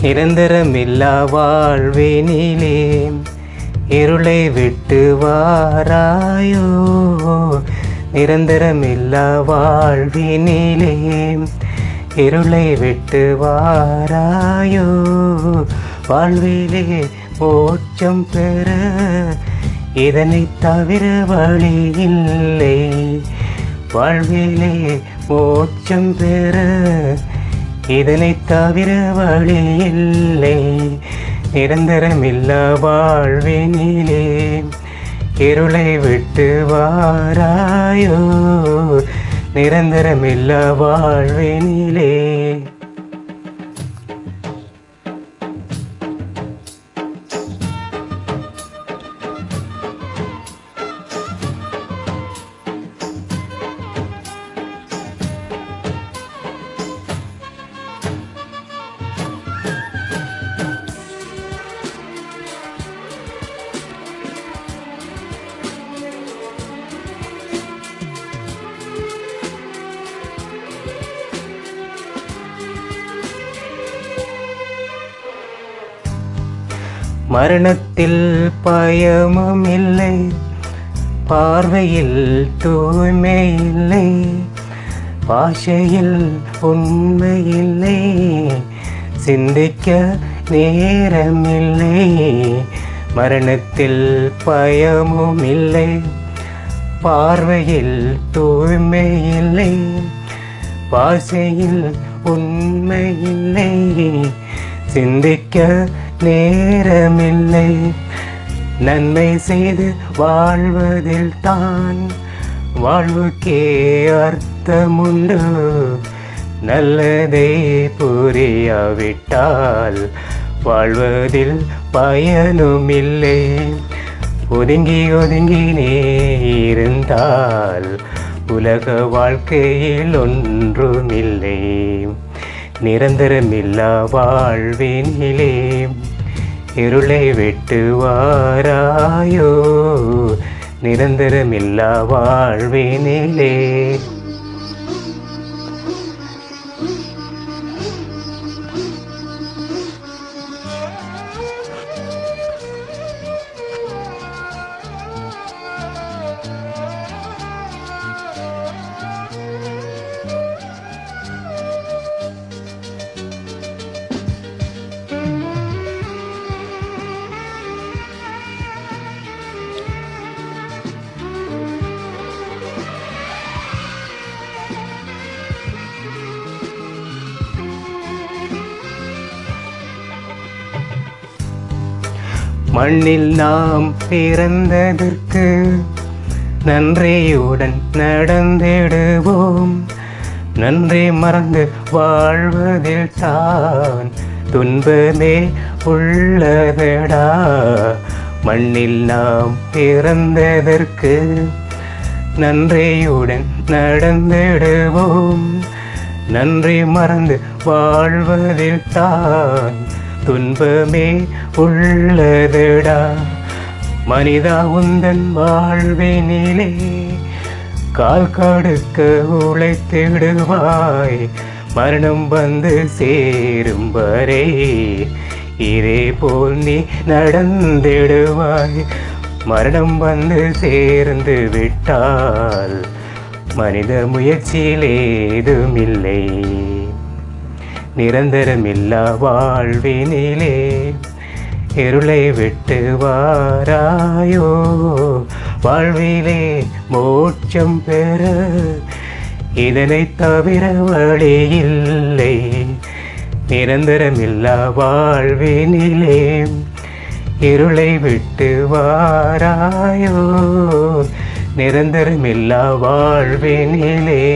நிரந்தரமில்லா வாழ்வினிலே. இருளை விட்டு வாராயோ. நிரந்தரமில்லா வாழ்வினிலே. இருளை விட்டு வாராயோ. வாழ்விலே மோட்சம் பெற. இதனை தவிர வழி இல்லை. வாழ்விலே மோட்சம் பெற. இதனை தவிர வழி இல்லை. நிரந்தரமில்லா வாழ்வினிலே. இருளை விட்டு வாராயோ. நிரந்தரமில்லா வாழ்வினிலே. மரணத்தில் பயமும் இல்லை பார்வையில் தூய்மை இல்லை பாஷையில் உண்மை இல்லை சிந்திக்க நேரமில்லை மரணத்தில் பயமும் இல்லை பார்வையில் தூய்மை இல்லை பாஷையில் உண்மை இல்லை சிந்திக்க நேரமில்லை. நன்மை செய்து வாழ்வதில் தான் வாழ்வுக்கே அர்த்தமுண்டு. நல்லதை புரியாவிட்டால் வாழ்வதில் பயனுமில்லை. ஒதுங்கி ஒதுங்கி நீ இருந்தால் உலக வாழ்க்கையில் ஒன்றுமில்லை. நிரந்தரமில்லா வாழ்வினிலே. இருளை விட்டு வாராயோ. நிரந்தரமில்லா வாழ்வினிலே மண்ணில் நாம் பிறந்ததற்கு நன்றியுடன் நடந்திடுவோம். நன்றி மறந்து வாழ்வதில் தான் துன்பமே உள்ளதடா. மண்ணில் நாம் பிறந்ததற்கு நன்றியுடன் நடந்திடுவோம். நன்றி மறந்து வாழ்வதில் தான் துன்பமே உள்ளதடா. மனிதா உந்தன் வாழ்வினிலே கால் கடுக்க உழைத்திடுவாய். மரணம் வந்து சேரும் வரை இதே போல் நீ நடந்திடுவாய். மரணம் வந்து சேர்ந்து விட்டால் மனித முயற்சியில் ஏதுமில்லை நிரந்தரமில்லா வாழ்வினிலே. இருளை விட்டு வாராயோ. வாழ்விலே மோட்சம் பெற இதனை தவிர வழி இல்லை. நிரந்தரமில்லா வாழ்வினிலே. இருளை விட்டு வாராயோ. நிரந்தரமில்லா வாழ்வினிலே.